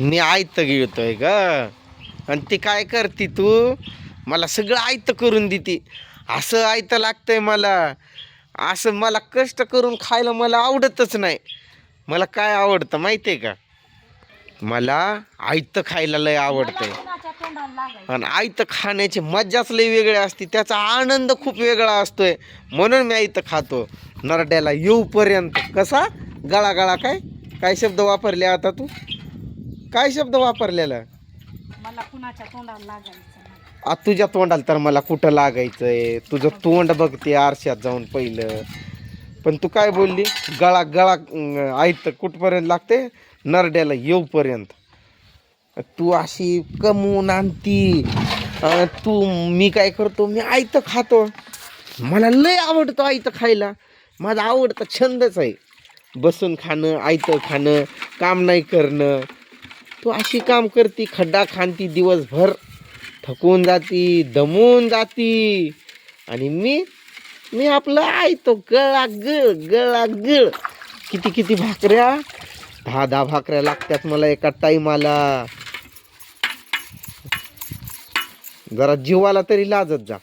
मी आयत गिळतोय ग. आणि ती काय करते तू? मला सगळं आयत करून देते. असं आयत लागतंय मला. असं मला कष्ट करून खायला मला आवडतच नाही. मला काय आवडतं माहिती आहे का? मला आयत खायला लय आवडतंय. आणि आयत खाण्याची मज्जाच लई वेगळी असते. त्याचा आनंद खूप वेगळा असतोय. म्हणून मी आयत खातो. नरड्याला येऊपर्यंत. कसा? गळा गळा काय? काय शब्द वापरले आता तू? काय शब्द वापरलेला? मला कुणाच्या तोंडाला लागायचं? नाही. आ तुझ्या तोंडाला तर मला कुठं लागायचंय? तुझं तोंड बघते आरशात जाऊन पहिलं. पण तू काय बोलली? गळा गळा अं, आयत कुठपर्यंत लागते? नरड्याला येऊपर्यंत. तू अशी कमवून आणती. अं, तू मी काय करतो? मी आयत खातो. मला लय आवडतं आयत खायला. माझा आवडता छंदच आहे. बसून खाणं आयतं खाणं काम नाही करणं. तू अशी काम करती खड्डा खांती दिवसभर थकून जाती दमून जाती. आणि मी मी आपलं ऐतो गळा गळ गळा गळ किती किती भाकऱ्या? दहा दहा भाकऱ्या लागतात मला एका टाईमाला. जरा जीवाला तरी लाजत जा.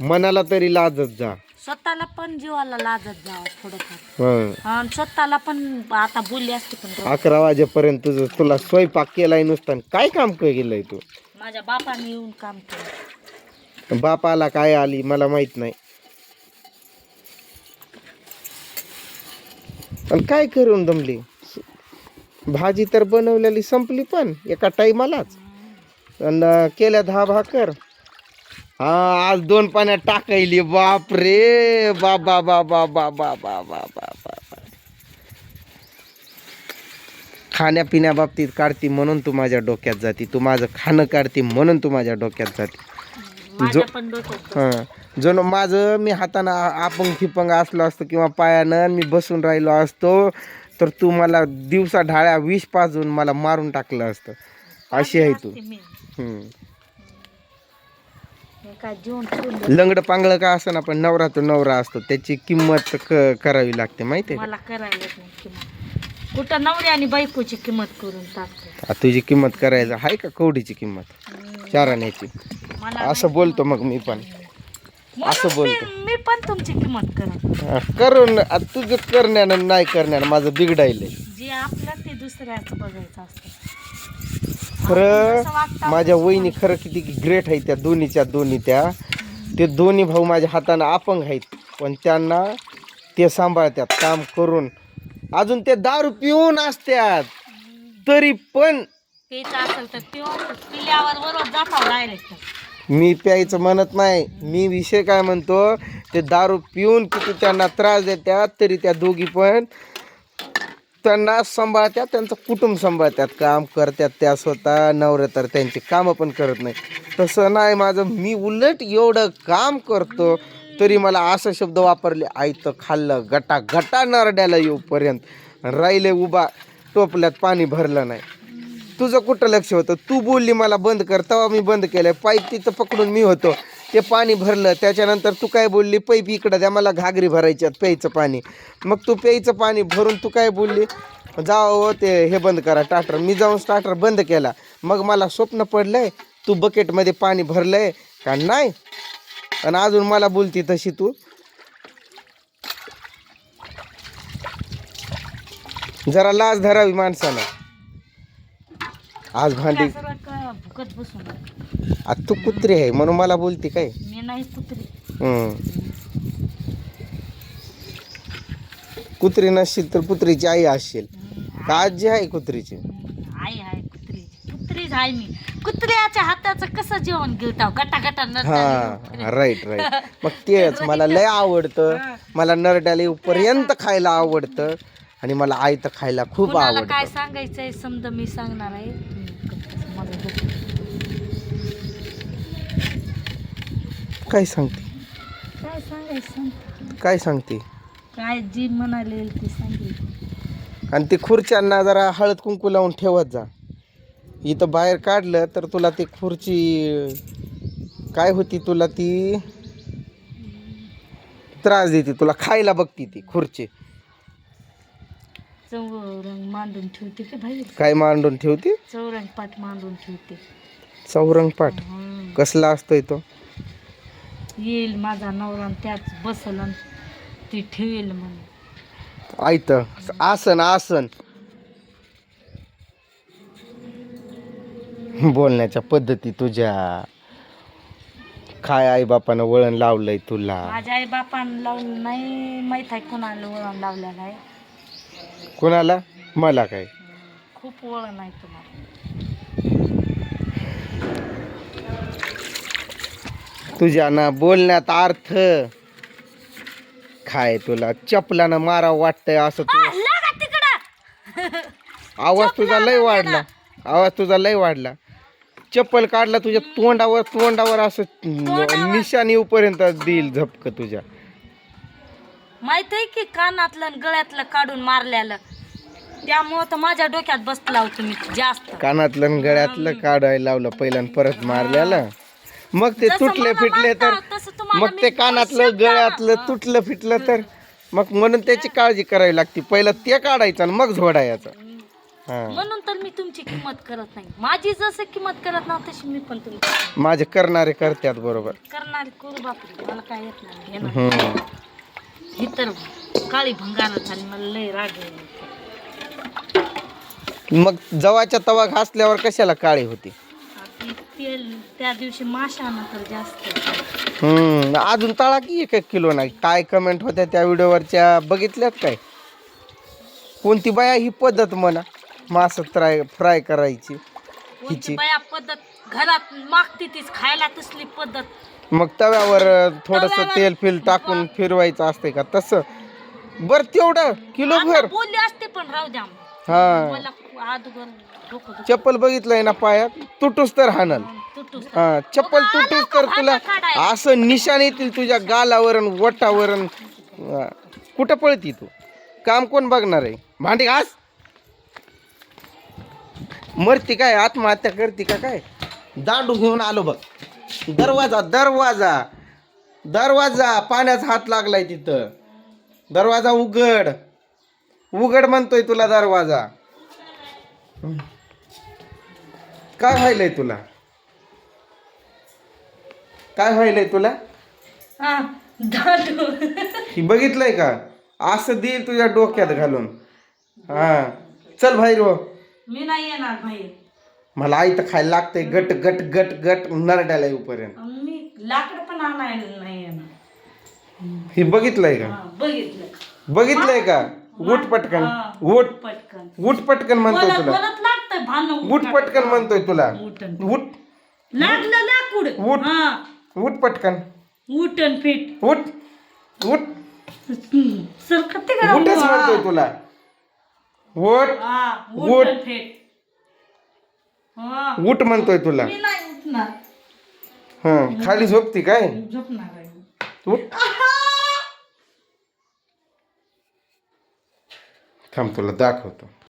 मनाला तरी लाजत जा. स्वतःला पण जीवाला लाजत जावं थोडंफार. हं. आणि स्वतःला पण आता बोलली असते पण. अकरा वाजेपर्यंत तुझं तुला स्वयंपाक केलाय नुसतं आणि काय काम केलंय तू? माझ्या बापाने येऊन काम केलं. बापाला काय आली मला माहीत नाही. पण काय करून दमली? भाजी तर बनवलेली संपली पण एका टाईमालाच आणि केल्या दहा भाकर. हा आज दोन पाण्यात टाकायली बाप रे बाबा बाबा बाबा बाबा बाबा बाबा खाण्यापिण्या बाबतीत काढती म्हणून तू माझ्या डोक्यात जाती तू माझं खाणं काढती म्हणून तू माझ्या डोक्यात जाते डोक्यात हां जण माझं मी हातानं आ- अपंग फिपंग असलो असतो किंवा पायानं मी बसून राहिलो असतो तर तू मला दिवसा ढाळ्या विष पाजून मला मारून टाकलं असतं अशी आहे तू जेवण. लंगड पांगड का असं ना पण नवरा तो नवरा असतो. त्याची किंमत क करावी लागते माहिती आहे मला करायला येत नाही किंमत. कुठं नवरी आणि बायकोची किंमत करून टाकते. का तुझी किंमत करायचं आहे का कवडीची किंमत? चाराण्याची. मला असं बोलतो मग मी पण. म्हणून असं बोलतो. मी- मी पण तुमची किंमत करा हा, करून आ, तुझं करण्यानं नाही करण्यानं माझं बिघडायलंय. जे आपलं ते दुसऱ्याचं बघायचं असतं. खरं माझ्या वहिनी खरं किती ग्रेट आहेत त्या दोन्हीच्या दोन्ही त्या. ते दोन्ही भाऊ माझ्या हातानं अपंग आहेत. पण त्यांना ते सांभाळतात काम करून. अजून ते दारू पिऊन असतात. तरी पण मी प्यायचं म्हणत नाही. मी विषय काय म्हणतो ते दारू पिऊन किती त्यांना त्रास देतात तरी त्या दोघी पण त्यांना सांभाळतात त्यांचं कुटुंब सांभाळतात काम करतात त्या स्वतः नवरे तर त्यांची कामं पण करत नाही. तसं नाही माझं मी उलट एवढं काम करतो तरी मला असं शब्द वापरले आयतं खाल्लं गटा गटा नरड्याला येऊपर्यंत राहिले उभा टोपल्यात पाणी भरलं नाही. तुझं कुठं लक्ष होतं? तू बोलली मला बंद कर. तेव्हा मी बंद केलं पाईप तिथं पकडून मी होतो. ते पाणी भरलं त्याच्यानंतर तू काय बोलली पैप इकडं द्या मला घागरी भरायची प्यायचं पाणी. मग तू प्यायचं पाणी भरून तू काय बोलली जाओ हो ते हे बंद करा स्टार्टर मी जाऊन स्टार्टर बंद केला. मग मला स्वप्न पडलंय तू बकेटमध्ये पाणी भरलंय का? नाही. आणि अजून मला बोलती तशी तू. जरा लाज धरावी माणसानं आज भांडी भुकत बसून आता तू कुत्री आहे म्हणून मला बोलते काय? मी नाही कुत्री. हम्म. कुत्री नसशील तर कुत्रीची आई असशील. का आजी आहे कुत्रीची? आई आहे कुत्रीची कुत्रीच आहे मी. कुत्र्याच्या हाताचं कसं जेवण गटा गटा हा राईट राईट मग तेच मला लय आवडतं. मला नरड्याला पर्यंत खायला आवडतं. आणि मला आयतं खायला खूप कुणाला काय आवडतं सांगायचंय समजा मी सांगणार आहे? तुम्ही काय सांगते? काय सांगायचं सांग. काय सांगते? काय जी म्हणाले ते सांगेल. आणि ते खुर्च्यांना जरा हळद कुंकू लावून ठेवत जा. इथं बाहेर काढलं तर तुला ती खुर्ची काय होती तुला ती? त्रास देते तुला खायला बघती ती खुर्ची. चौरंग मांडून ठेवते की बाहेर काय मांडून ठेवते? चौरंग पाठ मांडून ठेवते. चौरंग पाठ. कसला असतोय तो? येईल माझा नवरा आणि त्याच बसल आणि ती ठेवेल म्हणून. आयत आसन आसन. बोलण्याच्या पद्धती तुझ्या. काय आई बापानं वळण लावलंय तुला? माझ्या आई बापानं लावलं नाही माहीत आहे कोणाला वळण लावलेलं आहे. कुणाला? मला काय? खूप वळण आहे तुम्हाला. तुझ्या ना बोलण्यात अर्थ. काय तुला चपलानं मारा वाटतंय असं तू? आवाज तुझा लय वाढला. आवाज तुझा लय वाढला. चप्पल काढला तुझ्या तोंडावर तोंडावर असं तोंडावर. निशाणी पर्यंत देईल झपक तुझ्या. माहीत आहे की कानातलं आणि गळ्यातलं काढून मारल्यालं? त्यामुळं तर माझ्या डोक्यात बसला होतो मी जास्त. कानातलं आणि गळ्यातलं काढायला लावलं पहिलं आणि परत मारल्याला. मग ते जसं तुटले मला फिटले तर वाटतं, तसं तुम्हाला मग ते मी कानातलं शब्द- गळ्यातलं तुटलं फिटलं तर मग म्हणून त्याची काळजी करावी लागते. पहिलं ते काढायचं आणि मग झोडायचं. हा. म्हणून तर मी तुमची किंमत करत नाही. माझी जसं किंमत करत ना तशी मी पण तुमची माझे करणारे करतात बरोबर. करणारी करू बापरे मला काय येत नाही. हम्म. ही तर काळी भंगार झाली मला लय राग येतो. मग जवाच्या तवा घासल्यावर कशाला काळी होती? तेल त्या दिवशी माशानं तर जास्त. हम्म अजून तळा की एक एक किलो नाही? काय कमेंट होत्या त्या व्हिडिओवरच्या? बघितल्यात काय? कोणती बाया ही पद्धत म्हणा मास फ्राय फ्राय करायची कोणती हिची. बाया पद्धत? घरात मागते तीच खायला तसली पद्धत. मग तव्यावर थोडस तव्यावर- तेल फिल टाकून फिरवायचं असते का? तसं. बर तेवढं किलो आता भर. बोलली असते पण राहू द्या हा. मला अगोदर डोकं दुखतं. चप्पल बघितलंय ना पायात तुटूस तर हाणल. तुटूस हा चप्पल तुटूस तर तुला? असं निशाण येतील तुझ्या गालावर वटावर हा. कुठं पळती तू? काम कोण बघणार आहे? भांडी घास. मरती काय? आत्महत्या करते का काय? दांडू घेऊन आलो बघ. दरवाजा दरवाजा. दरवाजा पाण्याचा हात लागलाय तिथं. दरवाजा उघड. उघड म्हणतोय तुला दरवाजा. काय व्हायलंय तुला? काय व्हायलंय तुला? हा ही बघितलंय का? असं देईल तुझ्या डोक्यात घालून. हा. चल बाहेर हो. मी नाही येणार बाहेर. मला आई तर खायला लागतंय. गट गट गट गट नरड्याला येऊपर्यंत. मी लाकड पण आणायला नाही येणार. ही बघितलंय का? हा, बघितलं बघितलंय का? उठ पटकन. उठ. पटकन. उठ पटकन म्हणतोय बोलत तुला. बोलत लागतंय भांडण उठ पटकन म्हणतोय तुला. उठन उठ. लागलं लाकूड उठ. हा. उठ पटकन. पीठ उठ. उठ. सरकते का उठच म्हणतोय तुला. उठ. हा उठ. उठन पीठ हा उठ म्हणतोय तुला. मी नाही उठणार. हा खाली झोपती काय? झोपणार आहे. उठ थांब तुला दाखवतो.